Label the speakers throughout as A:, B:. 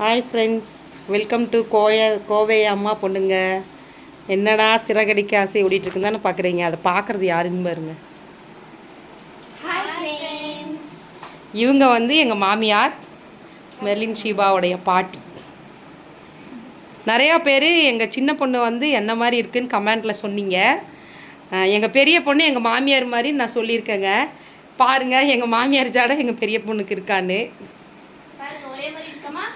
A: Hi friends welcome to கோய கோவை அம்மா பொண்ணுங்க. என்னடா சிறகடிக்க ஆசை ஓடிட்டு இருக்குன்னு தானே பார்க்குறீங்க அதை பார்க்குறது யாருன்னு பாருங்க. இவங்க வந்து எங்கள் மாமியார் மெர்லின் ஷீபாவுடைய பாட்டி. நிறையா பேர் எங்கள் சின்ன பொண்ணு வந்து என்ன மாதிரி இருக்குன்னு கமெண்ட்டில் சொன்னீங்க. எங்கள் பெரிய பொண்ணு எங்கள் மாமியார் மாதிரி நான் சொல்லியிருக்கேங்க. பாருங்கள் எங்கள் மாமியார் ஜாட எங்கள் பெரிய பொண்ணுக்கு இருக்கான்னு
B: பாருங்க ஒரே மாதிரி இருக்கமா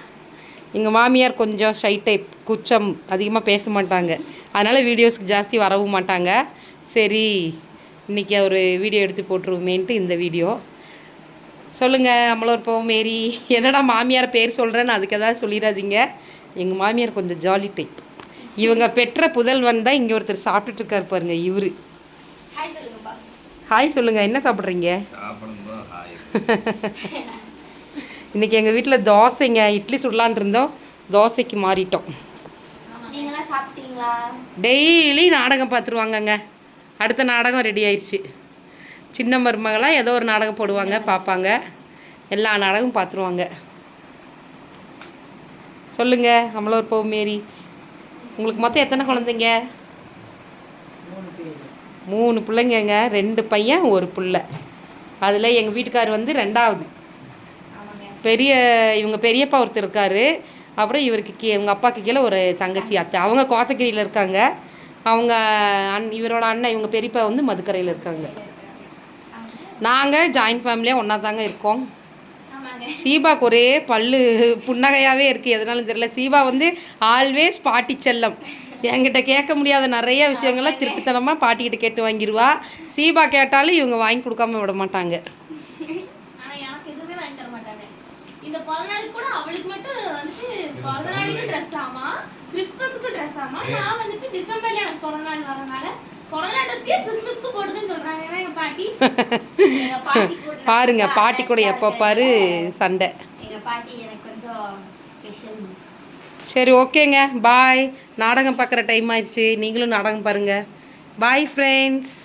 A: எங்கள் மாமியார் கொஞ்சம் ஷை டைப் குச்சம் அதிகமாக பேச மாட்டாங்க. அதனால் வீடியோஸ்க்கு ஜாஸ்தி வரவும் மாட்டாங்க. சரி இன்றைக்கி ஒரு வீடியோ எடுத்து போட்டுருவோமேன்ட்டு இந்த வீடியோ சொல்லுங்கள் அம்மளோர் போ மேரி. என்னடா மாமியார் பேர் சொல்கிறேன்னு அதுக்கு ஏதாவது சொல்லிடாதீங்க. எங்கள் மாமியார் கொஞ்சம் ஜாலி டைப் இவங்க பெற்ற புதல்வன் தான் இங்கே ஒருத்தர் சாப்பிட்டுட்டு இருக்காரு பாருங்க இவரு.
B: ஹாய்
A: சொல்லுங்கள் என்ன சாப்பிட்றீங்க? இன்றைக்கி எங்கள் வீட்டில் தோசைங்க இட்லி சுடலான் இருந்தோம். தோசைக்கு மாறிட்டோம். டெய்லி நாடகம் பார்த்துருவாங்கங்க அடுத்த நாடகம் ரெடி ஆயிடுச்சு சின்ன மருமகளாக ஏதோ ஒரு நாடகம் போடுவாங்க பார்ப்பாங்க எல்லா நாடகமும் பார்த்துருவாங்க சொல்லுங்க அம்மளோர் போ மேரி. உங்களுக்கு மொத்தம் எத்தனை குழந்தைங்க? மூணு பிள்ளைங்கங்க. ரெண்டு பையன் ஒரு புள்ள. அதில் எங்கள் வீட்டுக்கார் வந்து ரெண்டாவது. பெரிய இவங்க பெரியப்பா ஒருத்தர் இருக்காரு. அப்புறம் இவருக்கு கீ இவங்க அப்பாவுக்கு கீழே ஒரு தங்கச்சி அத்தை. அவங்க கோத்தகிரியில் இருக்காங்க. அவங்க அண் இவரோட அண்ணன் இவங்க பெரியப்பா வந்து மதுக்கரையில் இருக்காங்க. நாங்கள் ஜாயின்ட் ஃபேமிலியாக ஒன்றா தாங்க இருக்கோம். சீபாக்கு ஒரே பல்லு புன்னகையாகவே இருக்குது எதனாலும் தெரியல. சீபா வந்து ஆல்வேஸ் பாட்டி செல்லம். என்கிட்ட கேட்க முடியாத நிறைய விஷயங்களை திருப்பித்தனமாக பாட்டிக்கிட்ட கேட்டு வாங்கிடுவா சீபா கேட்டாலும் இவங்க வாங்கி கொடுக்காம விட மாட்டாங்க.
B: எதுவுமே வாங்கி தர மாட்டாங்க இந்த பிறந்த நாளுக்கு கூட அவளுக்கு மட்டும் வந்து பிறந்த நாளுக்கு ட்ரெஸ் ஆமா கிறிஸ்மஸ்க்கு ட்ரெஸ் ஆமா. நான் வந்துட்டு டிசம்பர்ல எனக்கு பிறந்த நாள் வரனால பிறந்த நாள் ட்ரெஸ்ஸே கிறிஸ்மஸ்க்கு போடுதுன்னு சொல்றாங்க. ஏன்னா எங்க பாட்டி. எங்க பாட்டி கூட நான்
A: பாருங்க பாட்டி கூட எப்போ பாரு. சண்டை.
B: எங்க பாட்டி எனக்கு கொஞ்சம் ஸ்பெஷல்
A: சரி ஓகேங்க. பாய் நாடகம் பார்க்குற டைம் ஆயிடுச்சு. நீங்களும் நாடகம் பாருங்கள் பாய் ஃப்ரெண்ட்ஸ்